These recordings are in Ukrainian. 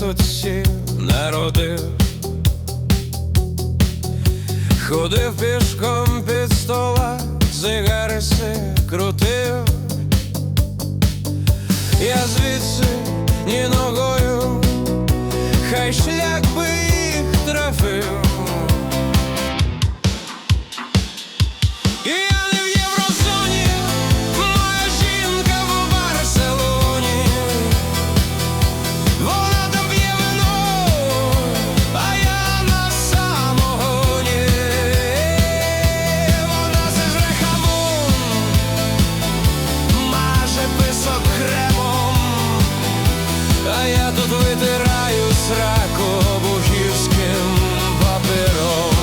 тут сів народив, ходив пішком під стола, цигариси крутив. Я звідси ні ногою, хай шлях тут витираю сраку бухівським папером.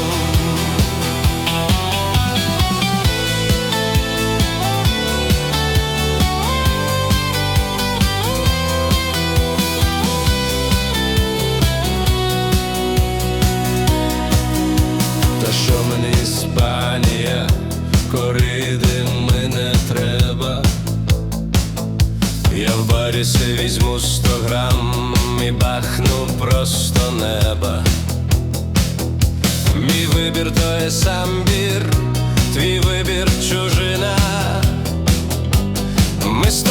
Та що мені Іспанія, кориди Я в барі си візьму сто грам і бахну просто неба. Мій вибір то є сам бір, твій вибір чужина. Ми з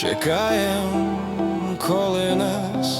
Чекаємо коли нас.